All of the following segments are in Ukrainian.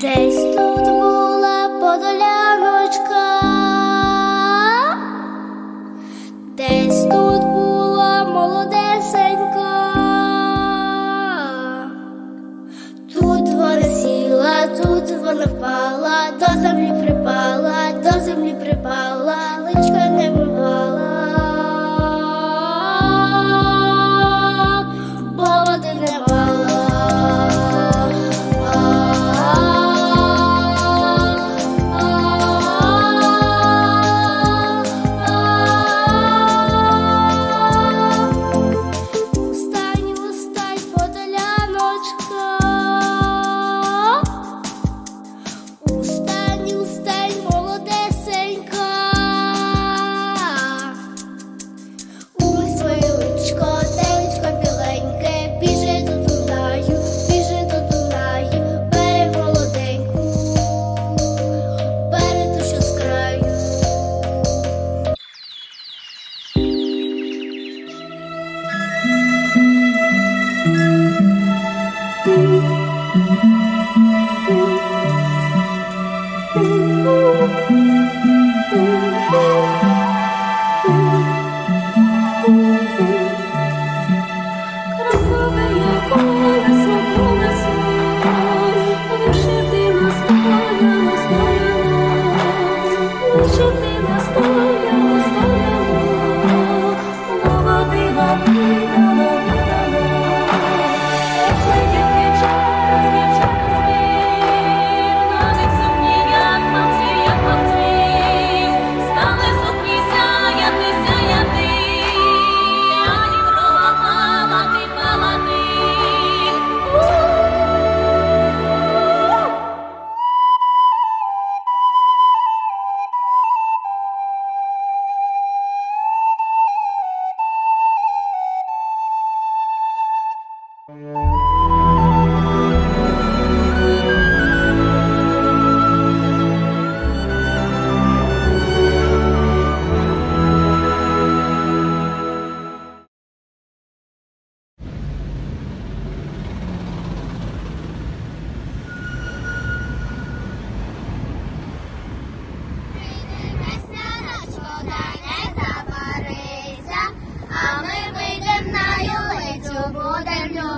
Десь тут була подоляночка, десь тут була молодесенька, тут вона сіла, тут вона впала, до землі припала, до землі припала. личка.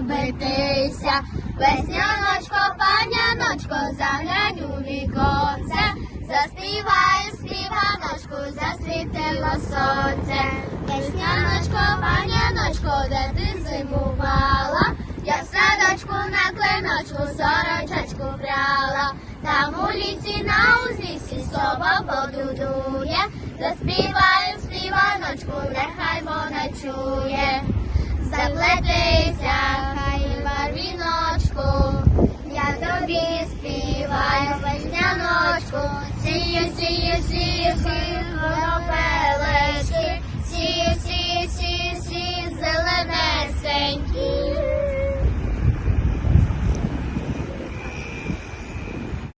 обитися, весняночко, паняночко, заглянь у віконце, заспіваю, співаночку, засвітило сонце, весняночко, паняночко, де ти зимувала, я в садочку на клиночку, сорочечку пряла, там у лісі на узлісі сова подудує, Заспіваю, співаночку, нехай вона чує. Заплети